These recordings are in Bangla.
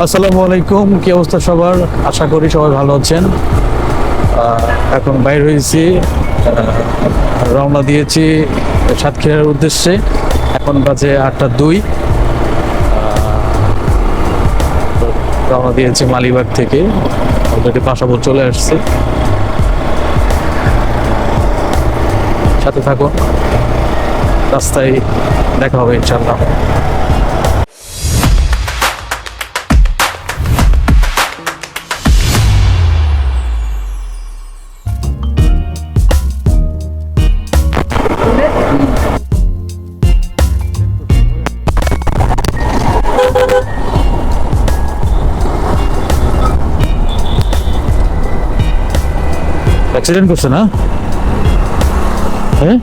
আসসালামু আলাইকুম, কি অবস্থা সবার? আশা করি সবাই ভালো আছেন। এখন বাইর হয়েছি রওনা দিয়েছি সাতক্ষীরার উদ্দেশ্যে। এখন বাজে আটটা দুই। রওনা দিয়েছি মালিবাগ থেকে। অলরেডি পাশাবো চলে আসছে। সাথে থাকুন। রাস্তায় দেখা হবে ইনশাল্লাহ অ্যাক্সিডেন্ট করছে না হ্যাঁ?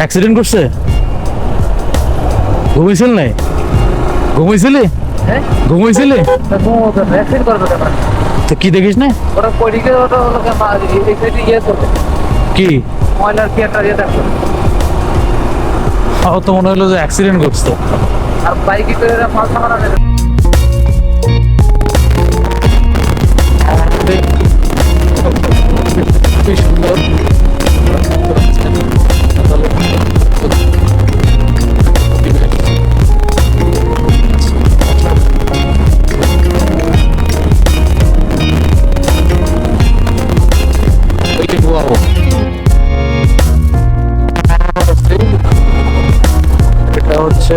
অ্যাক্সিডেন্ট করছে? ঘুমাইছিল নাই? ঘুমাইছিলি? হ্যাঁ? ঘুমাইছিলি? ভ্যাকসিন করবে কেন? তো কি দেখিস না কি? ময়লার কি একটা ইয়ে দেখো তো মনে হলো যে অ্যাক্সিডেন্ট করছে। আর বাইকে করে এরা মাল সুন্দর এটা হচ্ছে